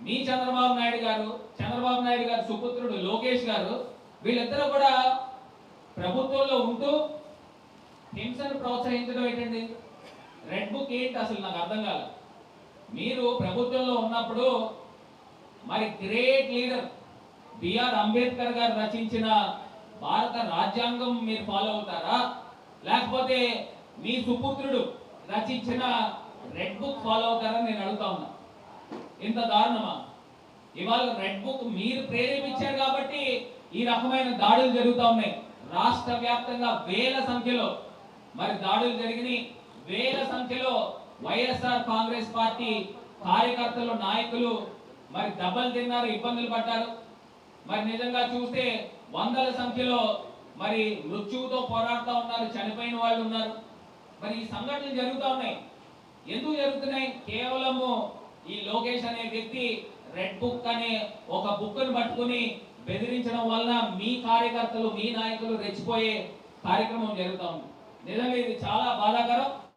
మీ చంద్రబాబు నాయుడు గారు చంద్రబాబు నాయుడు గారు సుపుత్రుడు లోకేష్ గారు వీళ్ళిద్దరూ కూడా ప్రభుత్వంలో ఉంటూ హింసను ప్రోత్సహించడం ఏంటండి? రెడ్ బుక్ ఏంటి అసలు నాకు అర్థం కాదు మీరు ప్రభుత్వంలో ఉన్నప్పుడు మరి గ్రేట్ లీడర్ బిఆర్ అంబేద్కర్ గారు రచించిన భారత రాజ్యాంగం మీరు ఫాలో అవుతారా? లేకపోతే మీ సుపుత్రుడు రచించిన రెడ్ బుక్ ఫాలో అవుతారని నేను అడుగుతా ఉన్నా. ఇంత దారుణమా? ఇవాళ రెడ్ బుక్ మీరు ప్రేరేపించారు కాబట్టి ఈ రకమైన దాడులు జరుగుతూ ఉన్నాయి. రాష్ట్ర వ్యాప్తంగా వేల సంఖ్యలో మరి దాడులు జరిగినాయి వేల సంఖ్యలో వైఎస్ఆర్ కాంగ్రెస్ పార్టీ కార్యకర్తలు నాయకులు మరి దెబ్బలు తిన్నారు ఇబ్బందులు పడ్డారు. మరి నిజంగా చూస్తే వందల సంఖ్యలో మరి మృత్యువుతో పోరాడుతూ ఉన్నారు చనిపోయిన వాళ్ళు ఉన్నారు. మరి ఈ సంఘటనలు జరుగుతూ ఉన్నాయి. ఎందుకు జరుగుతున్నాయి? కేవలము ఈ లోకేష్ అనే వ్యక్తి రెడ్ బుక్ అనే ఒక బుక్ను పట్టుకుని బెదిరించడం వలన మీ కార్యకర్తలు మీ నాయకులు రెచ్చిపోయే కార్యక్రమం జరుగుతూ ఉంది. నిజంగా ఇది చాలా బాధాకరం.